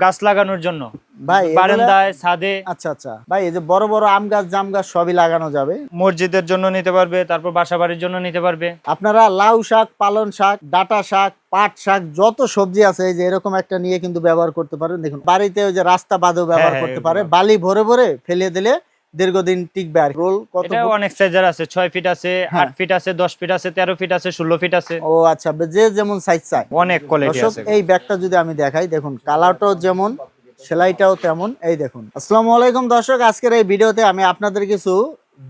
গাছ লাগানোর জন্য। ভাই বারান্দায় ছাদে। আচ্ছা আচ্ছা। ভাই এই যে বড় বড় আম গাছ জাম গাছ সবই লাগানো যাবে। মসজিদের জন্য নিতে পারবে তারপর বাসা বাড়ির জন্য নিতে পারবে। আপনারা লাউ শাক পালন শাক ডাটা শাক পাট শাক যত সবজি আছে এই যে এরকম একটা নিয়ে কিন্তু ব্যবহার করতে পারেন। দেখুন বাড়িতে ওই যে রাস্তা বাদেও ব্যবহার হ্যাঁ, করতে পারে। বালি ভরে ভরে ফেলে দিলে দীর্ঘদিন টিকবে আর রোল কত অনেক সাইজের আছে ছয় ফিট আছে হ্যাঁ। আট ফিট আছে দশ ফিট আছে তেরো ফিট আছে ষোলো ফিট আছে। ও আচ্ছা যে যেমন সাইজ চাই অনেক কোয়ালিটি দর্শক আছে। এই ব্যাগটা যদি আমি দেখাই দেখুন কালারটাও যেমন সেলাইটাও তেমন এই দেখুন। আসসালামু আলাইকুম দর্শক আজকের এই ভিডিওতে আমি আপনাদের কিছু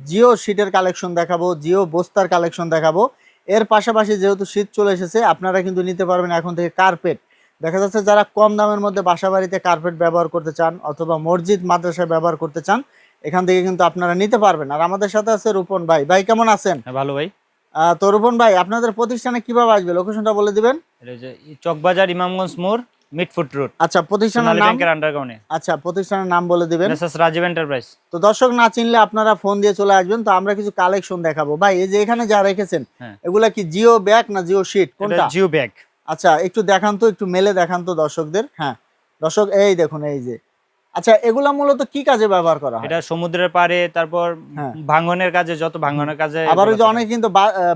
জিও শীটের কালেকশন দেখাবো জিও বস্তার কালেকশন দেখাবো। এর পাশাপাশি যেহেতু শীত চলে এসেছে আপনারা কিন্তু নিতে পারবেন এখন থেকে কার্পেট দেখা যাচ্ছে যারা কম দামের মধ্যে বাসা বাড়িতে কার্পেট ব্যবহার করতে চান অথবা মসজিদ মাদ্রাসায় ব্যবহার করতে চান এখান থেকে কিন্তু আপনারা নিতে পারবেন। আর আমাদের সাথে আছে রূপন ভাই। ভাই কেমন আছেন? হ্যাঁ, ভালো ভাই। তো রূপন ভাই আপনাদের প্রতিষ্ঠানে কীভাবে আসবে? লোকেশনটা বলে দিবেন। চকবাজার ইমামগঞ্জ মোড় মিটফুট রোড আচ্ছা প্রতিষ্ঠানের নাম? ব্যাংকের আন্ডারগ্রাউন্ডে আচ্ছা প্রতিষ্ঠানের নাম বলে দিবেন। মেসাস রাজীব এন্টারপ্রাইজ তো দর্শক না চিনলে আপনারা ফোন দিয়ে চলে আসবেন। তো আমরা কিছু কালেকশন দেখাবো। ভাই এই যে এখানে যা রেখেছেন হ্যাঁ। এগুলা কি জিও ব্যাগ না জিও শিট কোনটা? Geo bag. আচ্ছা একটু দেখান তো একটু মেলে দেখান তো দর্শকদের। হ্যাঁ দর্শক এই দেখুন এই যে। আচ্ছা এগুলা মূলত কি কাজে ব্যবহার করা হয়? এটা সমুদ্রের পাড়ে তারপর হ্যাঁ। ভাঙনের কাজে যত ভাঙনের কাজে আবার ওই যে অনেক কিন্তু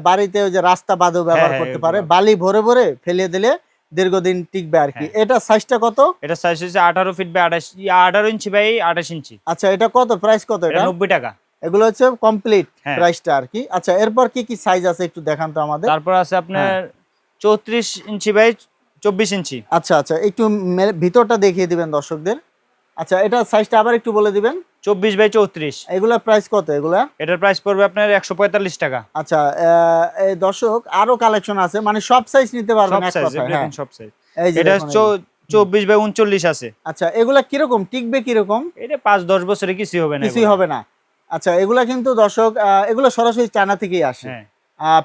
বাড়িতে ওই যে রাস্তা বাদেও ব্যবহার হ্যাঁ, করতে পারে। বালি ভরে ভরে ফেলে দিলে দীর্ঘদিন টিকবে আর কি। হ্যাঁ। এটা সাইজটা কত? এটা সাইজ হচ্ছে আঠারো ফিট বাই আঠাশ আঠারো ইঞ্চি বাই আঠাশ ইঞ্চি আচ্ছা এটা কত? প্রাইস কত এটা? নব্বই টাকা। এগুলো হচ্ছে কমপ্লিট হ্যাঁ। প্রাইসটা আর কি। আচ্ছা এরপর কি কি সাইজ আছে একটু দেখান তো আমাদের? তারপর আছে আপনার হ্যাঁ। চৌত্রিশ ইঞ্চি বাই চব্বিশ ইঞ্চি আচ্ছা আচ্ছা একটু ভিতরটা দেখিয়ে দিবেন দর্শকদের। আচ্ছা এটা সাইজটা আবার একটু বলে দিবেন। চব্বিশ বাই চৌত্রিশ। এগুলা প্রাইস কত এগুলা? এটার প্রাইস পড়বে আপনার একশো পঁয়তাল্লিশ টাকা। আচ্ছা এই দর্শক আরও কালেকশন আছে মানে সব সাইজ নিতে পারবেন সব সাইজ হ্যাঁ। সাইজ এটা চব্বিশ বাই উনচল্লিশ আছে। আচ্ছা এগুলা কীরকম? টিকবে কীরকম? এটা পাঁচ দশ বছরে কিছুই হবে না কিছুই হবে না। আচ্ছা এগুলা কিন্তু দর্শক এগুলো সরাসরি চায়না থেকেই আসে।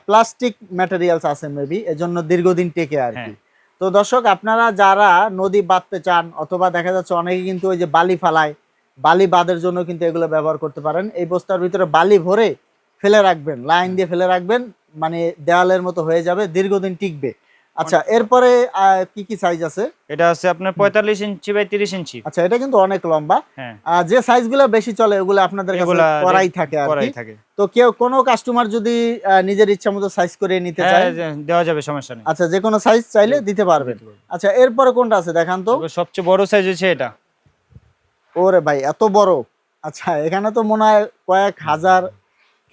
প্লাস্টিক ম্যাটেরিয়ালস আছে মেবি এজন্য দীর্ঘদিন টেকে আর কি। হ্যাঁ। তো দর্শক, আপনারা যারা নদী বাঁধতে চান অথবা দেখা যাচ্ছে অনেকে কিন্তু ওই যে বালি ফালায়, বালি বাঁধের জন্য কিন্তু এগুলো ব্যবহার করতে পারেন। এই বস্তার ভিতরে বালি ভরে ফেলে রাখবেন, লাইন দিয়ে ফেলে রাখবেন মানে দেওয়ালের মতো হয়ে যাবে, দীর্ঘদিন টিকবে। আচ্ছা এরপরে কি কি সাইজ আছে? এটা আছে আপনার পঁয়তাল্লিশ ইঞ্চি বাই তিরিশ ইঞ্চি। আচ্ছা এটা কিন্তু অনেক লম্বা। হ্যাঁ। যে সাইজগুলো বেশি চলে ওগুলো আপনাদের কাছে করাই থাকে আর কি। তো কেউ কোনো কাস্টমার যদি নিজের ইচ্ছা মতো সাইজ করে নিতে হ্যাঁ চায় দেওয়া যাবে সমস্যা নেই। আচ্ছা যে কোনো সাইজ চাইলে দিতে পারবেন। আচ্ছা এরপরে কোনটা আছে দেখান তো? সবচেয়ে বড় সাইজ হচ্ছে এটা। ওরে ভাই এত বড়। আচ্ছা এখানে তো মনে হয় কয়েক হাজার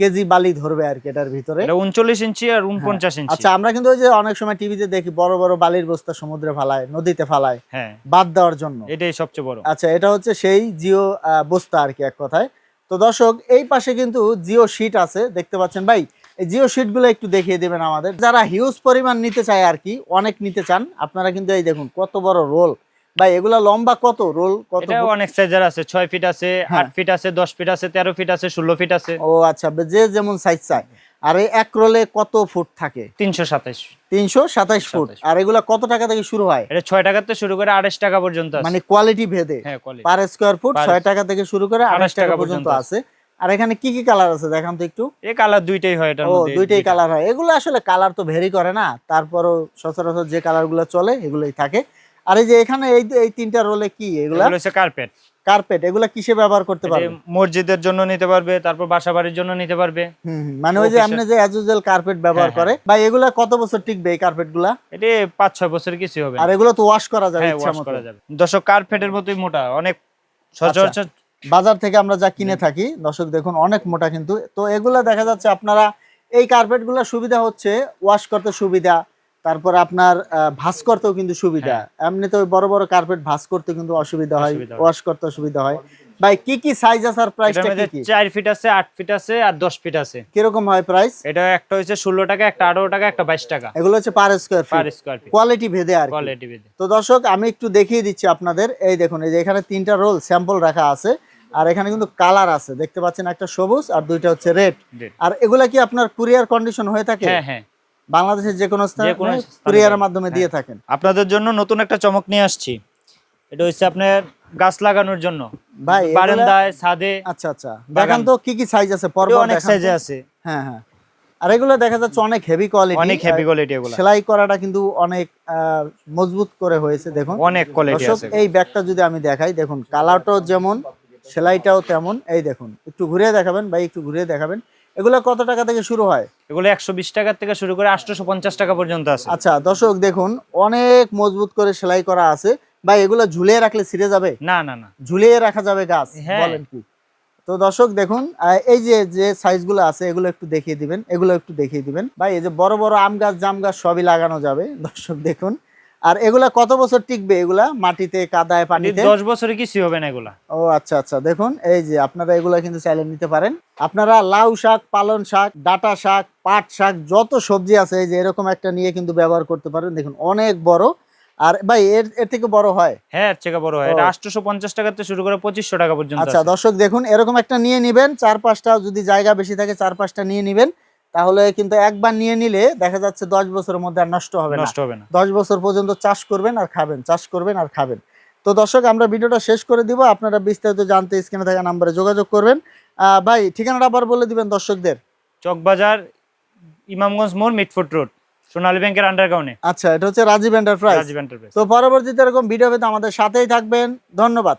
কেজি বালি ধরবে আর কি এটার ভিতরে। উনচল্লিশ ইঞ্চি আর উনপঞ্চাশ ইঞ্চি। আচ্ছা আমরা কিন্তু ওই যে অনেক সময় টিভিতে দেখি বড় বড় বালির বস্তা সমুদ্রে ফালায় নদীতে ফালায় হ্যাঁ। বাদ দেওয়ার জন্য। এটাই সবচেয়ে বড়। আচ্ছা এটা হচ্ছে সেই জিও বস্তা আর কি এক কথায়। তো দর্শক এই পাশে কিন্তু জিও শিট আছে দেখতে পাচ্ছেন ভাই? এই জিও শিটগুলো একটু দেখিয়ে দেবেন আমাদের। যারা হিউজ পরিমাণ নিতে চায় আর কি অনেক নিতে চান আপনারা কিন্তু এই দেখুন কত বড় রোল ভাই এগুলা লম্বা কত? রোল কত এটা অনেক সাইজের আছে ছয় ফিট আছে হ্যাঁ। আট ফিট আছে দশ ফিট আছে তেরো ফিট আছে ষোলো ফিট আছে। ও আচ্ছা যে যেমন সাইজ চায়। আর এই এক রোলে কত ফুট থাকে? তিনশো সাতাইশ। তিনশো সাতাইশ ফুট। আর এগুলা কত টাকা থেকে শুরু হয়? এটা ছয় টাকা থেকে শুরু করে আড়াইশ টাকা পর্যন্ত আছে। মানে কোয়ালিটি ভেদে। হ্যাঁ পার স্কোয়ার ফুট ছয় টাকা থেকে শুরু করে আঠাশ 28 টাকা পর্যন্ত আছে। আর এখানে কি কি কালার আছে? দেখান তো একটু। এই কালার দুইটাই হয় এটার ও দুইটাই কালার হয়। এগুলো আসলে কালার তো ভেরি করে না। তারপরও সচরাচর যে কালারগুলো চলে এগুলোই থাকে। আর এই যে এখানে এই এই তিনটা রোলে কি? এগুলা? হচ্ছে কার্পেট কার্পেট এগুলা কিসে ব্যবহার করতে পারবে মসজিদের জন্য নিতে পারবে তারপর বাসা বাড়ির জন্য নিতে পারবে। মানে ওই যে আপনি যে অ্যাজুজেল কার্পেট ব্যবহার হ্যাঁ, করে ভাই এগুলা কত বছর টিকবে এই কার্পেটগুলা? এটি পাঁচ ছয় বছর কিছু হবে আর এগুলো তো ওয়াশ করা যাবে হ্যাঁ ইচ্ছা ওয়াশ মতো। করা যাবে। দর্শক কার্পেটের মতোই মোটা অনেক সচরাচর বাজার থেকে আমরা যা কিনে থাকি দর্শক দেখুন অনেক মোটা কিন্তু। তো এগুলা দেখা যাচ্ছে আপনারা এই কার্পেট সুবিধা হচ্ছে ওয়াশ করতে সুবিধা। তারপর আপনার ভাঁজ করতেও কিন্তু সুবিধা। এমনিতে ওই বড় বড় কার্পেট ভাঁজ করতে কিন্তু অসুবিধা হয় ওয়াশ করতে অসুবিধা হয়। ভাই কি কি সাইজ আছে আর প্রাইসটা কি কি? চার ফিট আছে আট ফিট আছে আর দশ ফিট আছে। কীরকম হয় প্রাইস এটা একটা হচ্ছে ষোলো টাকা একটা আঠারো টাকা একটা বাইশ টাকা। এগুলো হচ্ছে per square per feet square feet quality ভেদে আর কোয়ালিটি বেঁধে তো দর্শক আমি একটু দেখিয়ে দিচ্ছি আপনাদের। এই দেখুন এই যে এখানে তিনটা রোল স্যাম্পল রাখা আছে। আর এখানে কিন্তু কালার আছে। দেখতে পাচ্ছেন একটা সবুজ আর দুইটা হচ্ছে রেড আর এগুলা কি আপনার কুরিয়ার কন্ডিশন হয়ে থাকে? হ্যাঁ হ্যাঁ। বাংলাদেশের যে কোনো স্থানে যে কোনো স্থানে কুরিয়ারের মাধ্যমে হ্যাঁ। দিয়ে থাকেন। আপনাদের জন্য নতুন একটা চমক নিয়ে আসছি। এটা হচ্ছে আপনার গাছ লাগানোর জন্য। ভাই বারান্দায় ছাদে। আচ্ছা আচ্ছা। দেখান তো কি কি সাইজ আছে পরপর অনেক সাইজে আছে। হ্যাঁ হ্যাঁ। আর এগুলো দেখা যাচ্ছে অনেক হেভি কোয়ালিটি অনেক হেভি কোয়ালিটি এগুলো। সেলাই করাটা কিন্তু অনেক মজবুত করে হয়েছে দেখুন। অনেক কোয়ালিটি আছে এই ব্যাগটা যদি আমি দেখাই দেখুন কালারটাও যেমন সেলাইটাও তেমন। এই দেখুন একটু ঘুরে দেখাবেন ভাই একটু ঘুরে দেখাবেন। এগুলো কত টাকা থেকে শুরু হয়? এগুলো একশো বিশ টাকার থেকে শুরু করে আটশোশো পঞ্চাশ টাকা পর্যন্ত আছে। আচ্ছা দর্শক দেখুন অনেক মজবুত করে সেলাই করা আছে। ভাই এগুলো ঝুলিয়ে রাখলে ছিঁড়ে যাবে? না না না। ঝুলিয়ে রাখা যাবে গাছ হ্যাঁ। বলেন কি? তো দর্শক দেখুন এই যে যে সাইজগুলো আছে এগুলো একটু দেখিয়ে দিবেন এগুলো একটু দেখিয়ে দিবেন। ভাই এই যে বড় বড় আম গাছ জাম গাছ সবই লাগানো যাবে। দর্শক দেখুন আর এগুলা কত বছর টিকবে এগুলা? মাটিতে কাদায় পানিতে? দশ বছরে কিছু হবে না এগুলা। ও আচ্ছা আচ্ছা। দেখুন এই যে আপনারা এগুলা কিন্তু চাইলে নিতে পারেন। আপনারা লাউ শাক পালন শাক ডাটা শাক পাট শাক যত সবজি আছে এই যে এরকম একটা নিয়ে কিন্তু ব্যবহার করতে পারেন। দেখুন অনেক বড়। আর ভাই এর এর থেকে বড় হয়? হ্যাঁ এর থেকে বড় হয়। এটা ও। আটশোশো পঞ্চাশ টাকা থেকে শুরু করে পঁচিশশো টাকা পর্যন্ত আচ্ছা দর্শক দেখুন এরকম একটা নিয়ে নিবেন। চার পাঁচটা যদি জায়গা বেশি থাকে চার পাঁচটা নিয়ে নিবেন। তাহলে কিন্তু একবার নিয়ে নিলে দেখা যাচ্ছে দশ বছরের মধ্যে আর নষ্ট হবে নষ্ট হবে না। দশ বছর পর্যন্ত চাষ করবেন আর খাবেন চাষ করবেন আর খাবেন। তো দর্শক আমরা ভিডিওটা শেষ করে দিব। আপনারা বিস্তারিত জানতে স্ক্রিনে থাকা নাম্বারে যোগাযোগ করবেন। আহ, ভাই ঠিকানাটা আবার বলে দিবেন দর্শকদের। চকবাজার ইমামগঞ্জ মোড় মিটফুট রোড সোনালী ব্যাংকের আন্ডারগ্রাউন্ডে। আচ্ছা এটা হচ্ছে রাজীব এন্টারপ্রাইজ রাজীব এন্টারপ্রাইজ তো পরবর্তীতে এরকম ভিডিও পেতে আমাদের সাথেই থাকবেন। ধন্যবাদ।